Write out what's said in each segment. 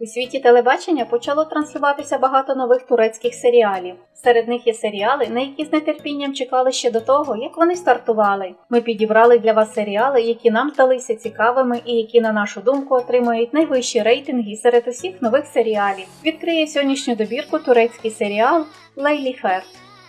У світі телебачення почало транслюватися багато нових турецьких серіалів. Серед них є серіали, на які з нетерпінням чекали ще до того, як вони стартували. Ми підібрали для вас серіали, які нам здалися цікавими і які, на нашу думку, отримують найвищі рейтинги серед усіх нових серіалів. Відкриє сьогоднішню добірку турецький серіал Лейлі Фер.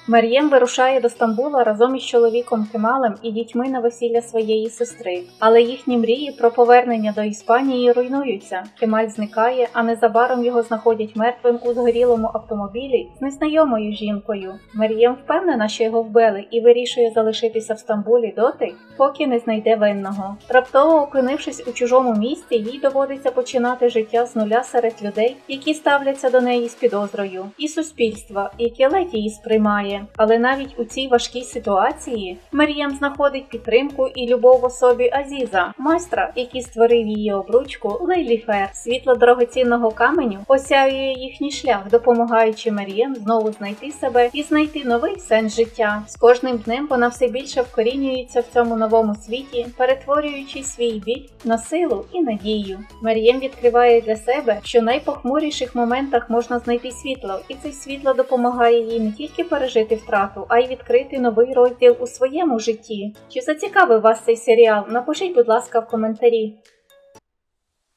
Мар'єм вирушає до Стамбула разом із чоловіком Кемалем і дітьми на весілля своєї сестри. Але їхні мрії про повернення до Іспанії руйнуються. Кемаль зникає, а незабаром його знаходять мертвим у згорілому автомобілі з незнайомою жінкою. Мар'єм впевнена, що його вбили, і вирішує залишитися в Стамбулі доти, поки не знайде винного. Раптово опинившись у чужому місті, їй доводиться починати життя з нуля серед людей, які ставляться до неї з підозрою, і суспільства, яке ледь її сприймає. Але навіть у цій важкій ситуації Мар'єм знаходить підтримку і любов в особі Азіза, майстра, який створив її обручку Лейлі Фер. Світло дорогоцінного каменю осяює їхній шлях, допомагаючи Мар'єм знову знайти себе і знайти новий сенс життя. З кожним днем вона все більше вкорінюється в цьому новому світі, перетворюючи свій біль на силу і надію. Мар'єм відкриває для себе, що в найпохмуріших моментах можна знайти світло, і це світло допомагає їй не тільки пережити втрату, а й відкрити новий розділ у своєму житті. Чи зацікавив вас цей серіал? Напишіть, будь ласка, в коментарі.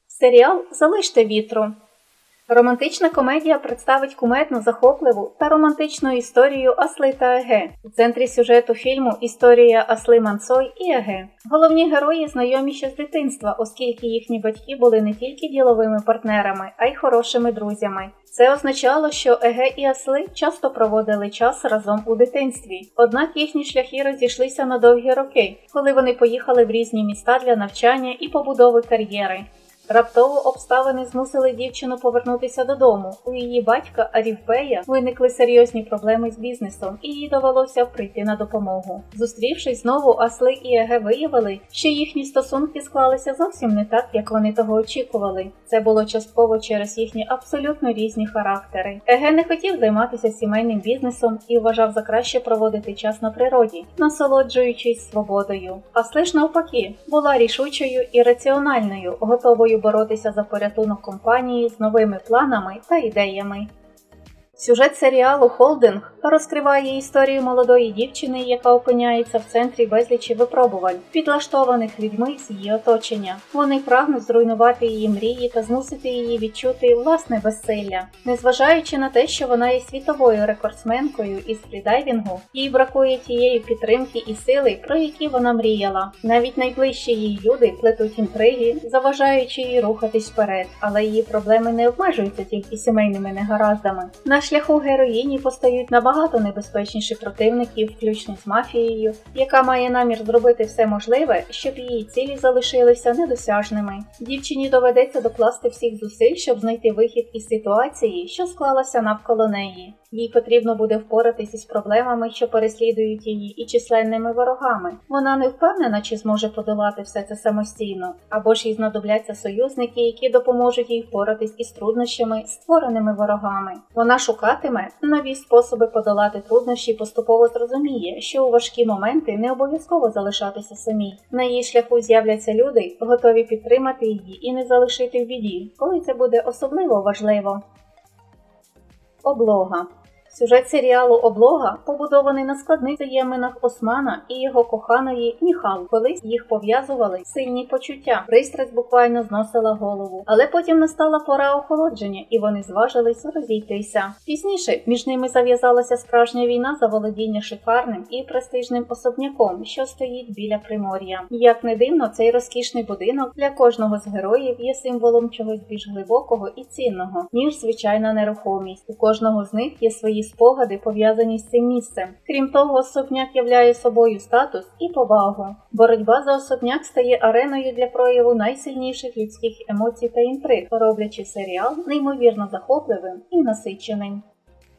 Серіал Залиште вітру. Романтична комедія представить кумедну, захопливу та романтичну історію Асли та Еге. У центрі сюжету фільму історія Асли Мансой і Еге. Головні герої знайомі ще з дитинства, оскільки їхні батьки були не тільки діловими партнерами, а й хорошими друзями. Це означало, що Еге і Асли часто проводили час разом у дитинстві. Однак їхні шляхи розійшлися на довгі роки, коли вони поїхали в різні міста для навчання і побудови кар'єри. Раптово обставини змусили дівчину повернутися додому. У її батька Арівбея виникли серйозні проблеми з бізнесом, і їй довелося прийти на допомогу. Зустрівшись знову, Асли і Еге виявили, що їхні стосунки склалися зовсім не так, як вони того очікували. Це було частково через їхні абсолютно різні характери. Еге не хотів займатися сімейним бізнесом і вважав за краще проводити час на природі, насолоджуючись свободою. Асли ж навпаки була рішучою і раціональною, готовою боротися за порятунок компанії з новими планами та ідеями. Сюжет серіалу Холдинг розкриває історію молодої дівчини, яка опиняється в центрі безлічі випробувань, підлаштованих людьми з її оточення. Вони прагнуть зруйнувати її мрії та змусити її відчути власне безсилля. Незважаючи на те, що вона є світовою рекордсменкою із фрідайвінгу, їй бракує тієї підтримки і сили, про які вона мріяла. Навіть найближчі їй люди плетуть інтриги, заважаючи їй рухатись вперед, але її проблеми не обмежуються тільки сімейними негараздами. На шляху героїні постають набагато небезпечніші противників, включно з мафією, яка має намір зробити все можливе, щоб її цілі залишилися недосяжними. Дівчині доведеться докласти всіх зусиль, щоб знайти вихід із ситуації, що склалася навколо неї. Їй потрібно буде впоратися з проблемами, що переслідують її, і численними ворогами. Вона не впевнена, чи зможе подолати все це самостійно, або ж їй знадобляться союзники, які допоможуть їй впоратись із труднощами, створеними ворогами. Вона шукатиме нові способи подолати труднощі, і поступово зрозуміє, що у важкі моменти не обов'язково залишатися самій. На її шляху з'являться люди, готові підтримати її і не залишити в біді, коли це буде особливо важливо. Облога Сюжет серіалу Облога побудований на складних взаєминах Османа і його коханої Міхал. Колись їх пов'язували сильні почуття. Пристрасть буквально зносила голову. Але потім настала пора охолодження, і вони зважились розійтися. Пізніше між ними зав'язалася справжня війна за володіння шикарним і престижним особняком, що стоїть біля примор'я. Як не дивно, цей розкішний будинок для кожного з героїв є символом чогось більш глибокого і цінного, ніж звичайна нерухомість. У кожного з них є свої спогади пов'язані з цим місцем. Крім того, особняк являє собою статус і повагу. Боротьба за особняк стає ареною для прояву найсильніших людських емоцій та інтриг, роблячи серіал неймовірно захопливим і насиченим.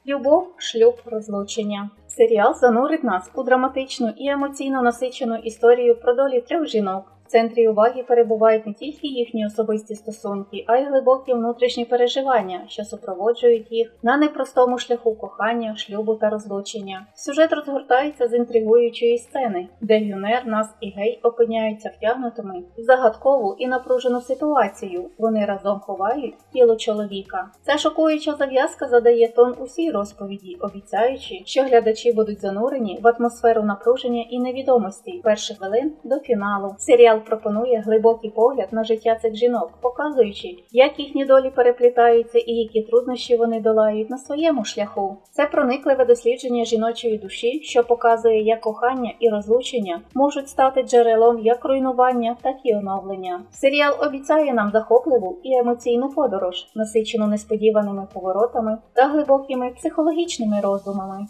Любов, шлюб, розлучення. Серіал занурить нас у драматичну і емоційно насичену історію про долі трьох жінок. Центрі уваги перебувають не тільки їхні особисті стосунки, а й глибокі внутрішні переживання, що супроводжують їх на непростому шляху кохання, шлюбу та розлучення. Сюжет розгортається з інтригуючої сцени, де Гюнер, Нас і Гей опиняються втягнутими в загадкову і напружену ситуацію. Вони разом ховають тіло чоловіка. Ця шокуюча зав'язка задає тон усій розповіді, обіцяючи, що глядачі будуть занурені в атмосферу напруження і невідомості перших хвилин до фіналу. Серіал пропонує глибокий погляд на життя цих жінок, показуючи, як їхні долі переплітаються і які труднощі вони долають на своєму шляху. Це проникливе дослідження жіночої душі, що показує, як кохання і розлучення можуть стати джерелом як руйнування, так і оновлення. Серіал обіцяє нам захопливу і емоційну подорож, насичену несподіваними поворотами та глибокими психологічними роздумами.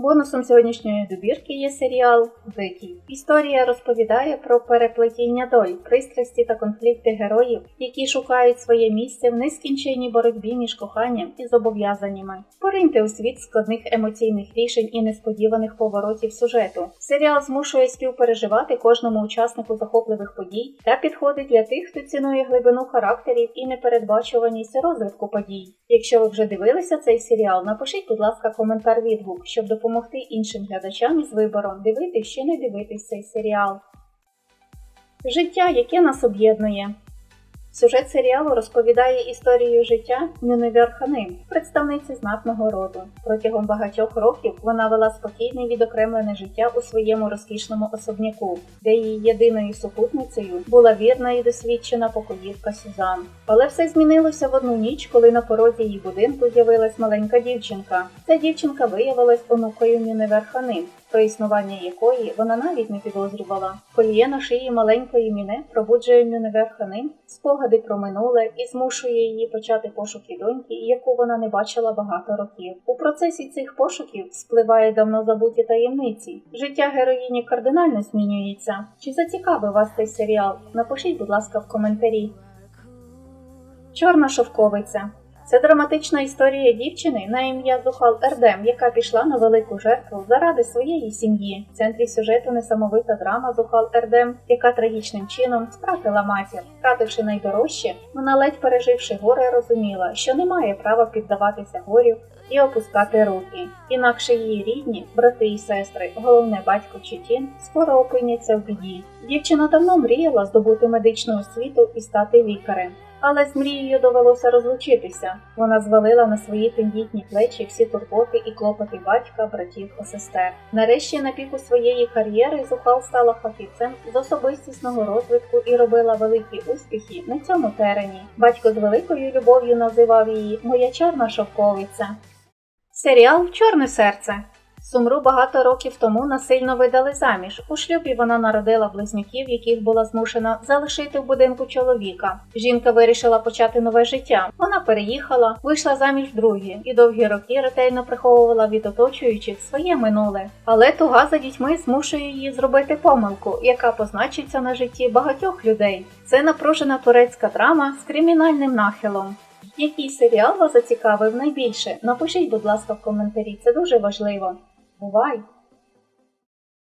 Бонусом сьогоднішньої добірки є серіал Дикий. Історія розповідає про переплетіння доль, пристрасті та конфлікти героїв, які шукають своє місце в нескінченній боротьбі між коханням і зобов'язаннями. Пориньте у світ складних емоційних рішень і несподіваних поворотів сюжету. Серіал змушує співпереживати кожному учаснику захопливих подій та підходить для тих, хто цінує глибину характерів і непередбачуваність розвитку подій. Якщо ви вже дивилися цей серіал, напишіть, будь ласка, коментар відгук, щоб допомогти іншим глядачам із вибором дивитись чи не дивитись цей серіал. Життя, яке нас об'єднує. Сюжет серіалу розповідає історію життя Ханим, представниці знатного роду. Протягом багатьох років вона вела спокійне відокремлене життя у своєму розкішному особняку, де її єдиною супутницею була вірна і досвідчена покоївка Сюзан. Але все змінилося в одну ніч, коли на порозі її будинку з'явилась маленька дівчинка. Ця дівчинка виявилась онукою Ханим, про існування якої вона навіть не підозрювала. Коліє на шиї маленької міне пробуджує Нюневер Ханим спогади про минуле і змушує її почати пошуки доньки, яку вона не бачила багато років. У процесі цих пошуків спливає давно забуті таємниці. Життя героїні кардинально змінюється. Чи зацікавив вас цей серіал? Напишіть, будь ласка, в коментарі. Чорна шовковиця. Це драматична історія дівчини на ім'я Зухал Ердем, яка пішла на велику жертву заради своєї сім'ї. В центрі сюжету несамовита драма Зухал Ердем, яка трагічним чином стратила матір. Втративши найдорожче, вона ледь переживши горе, розуміла, що не має права піддаватися горю і опускати руки. Інакше її рідні, брати і сестри, головне батько Чутін, скоро опиняться в біді. Дівчина давно мріяла здобути медичну освіту і стати лікарем. Але з мрією довелося розлучитися. Вона звалила на свої тендітні плечі всі турботи і клопоти батька, братів та сестер. Нарешті на піку своєї кар'єри Зухал стала фахівцем з особистісного розвитку і робила великі успіхи на цьому терені. Батько з великою любов'ю називав її Моя чорна шовковиця. Серіал Чорне серце. Сумру багато років тому насильно видали заміж. У шлюбі вона народила близнюків, яких була змушена залишити в будинку чоловіка. Жінка вирішила почати нове життя. Вона переїхала, вийшла заміж вдруге і довгі роки ретельно приховувала від оточуючих своє минуле. Але туга за дітьми змушує її зробити помилку, яка позначиться на житті багатьох людей. Це напружена турецька драма з кримінальним нахилом. Який серіал вас зацікавив найбільше? Напишіть, будь ласка, в коментарі, це дуже важливо. Бувай!